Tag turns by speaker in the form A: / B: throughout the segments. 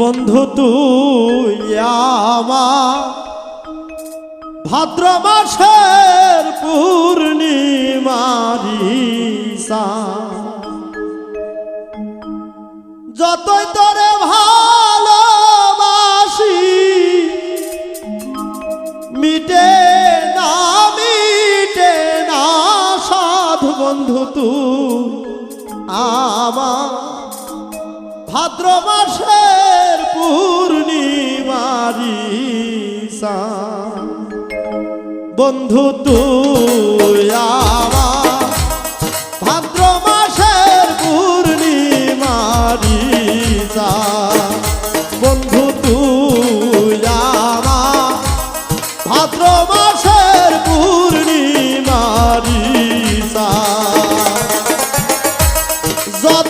A: বন্ধু তুই ভাদ্র মাসের পূর্ণিমারিসা যতই তোরে ভালোবাসি, মিটে না মিটে না সাধু বন্ধু তুই আমার। ভাদ্র মাসের বন্ধু তুই ভাদ্র মাসের পূর্ণিমারিসা বন্ধু তুই ভাদ্র মাসের পূর্ণিমারিসা যতই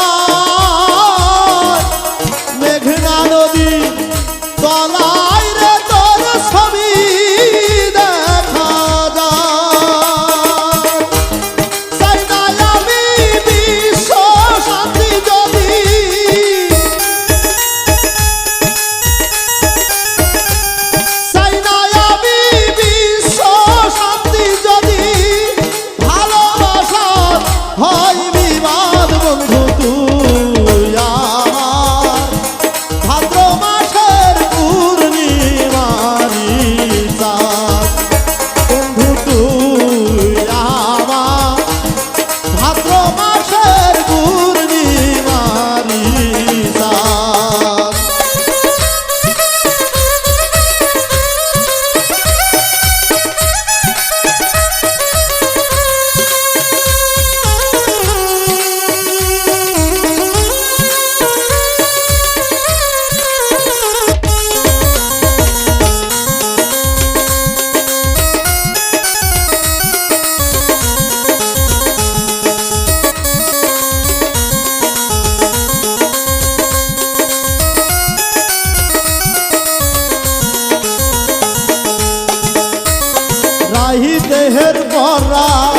A: oh